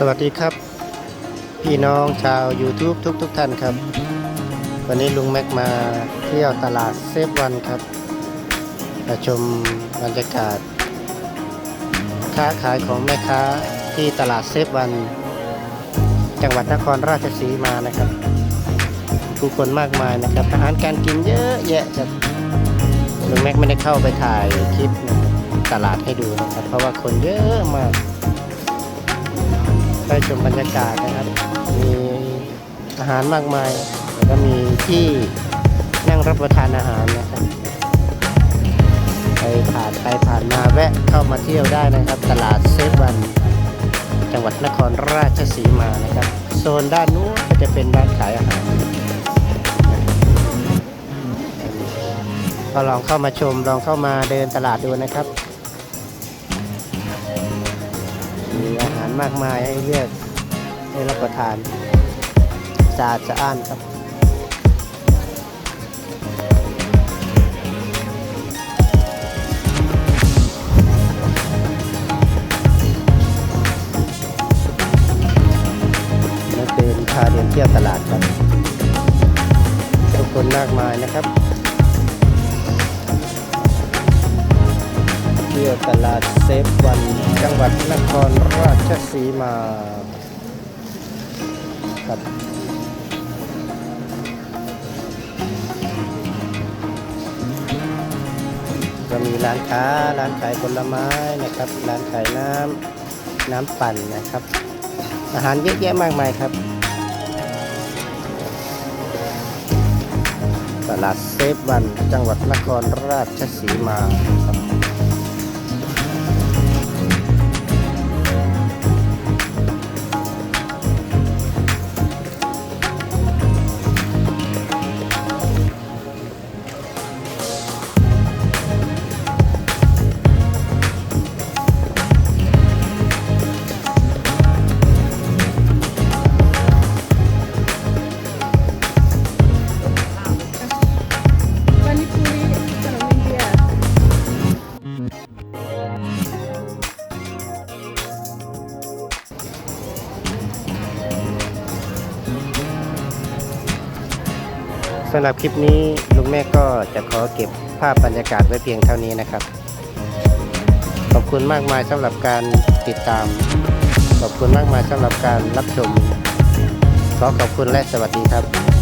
สวัสดีครับ พี่น้องชาว YouTube ทุกทุกท่านครับ วันนี้ลุงแม็กมาเที่ยวตลาดเซฟวันครับมาชมบรรยากาศ ค้าขายของแม่ค้าที่ตลาดเซฟวัน จังหวัดนครราชสีมานะครับ ผู้คนมากมายนะครับอาหารการกินเยอะแยะครับลุงแม็กไม่ได้เข้าไปถ่ายคลิปตลาดให้ดูนะครับ เพราะว่าคนเยอะมาก ได้ชมบรรยากาศนะครับ มีอาหารมากมายแล้วก็มีที่นั่งรับประทานอาหารนะครับไปผ่านไปผ่านมาแวะเข้ามาเที่ยวได้นะครับ ตลาดเซฟวัน จังหวัดนครราชสีมานะครับ โซนด้านนู้นก็จะเป็นร้านขายอาหารก็ลองเข้ามาชมลองเข้ามาเดินตลาดดูนะครับ มีอาหารมากมายให้เลือกให้รับประทานสะอาดสะอ้านครับนักเดินพาเดินเที่ยวตลาดครับทุกคนมากมายนะครับ ที่ยวตลาดเซฟวันจังหวัดนครราชสีมาครับก็มีร้านค้าร้านขายผลไม้นะครับ ร้านขายน้ำน้ำปั่นนะครับ อาหารเยอะแยะมากมายครับ ตลาดเซฟวันจังหวัดนครราชสีมาครับ สำหรับคลิปนี้ลุงแม่ก็จะขอเก็บภาพบรรยากาศไว้เพียงเท่านี้นะครับ ขอบคุณมากมายสำหรับการติดตาม ขอบคุณมากมายสำหรับการรับชม ขอขอบคุณและสวัสดีครับ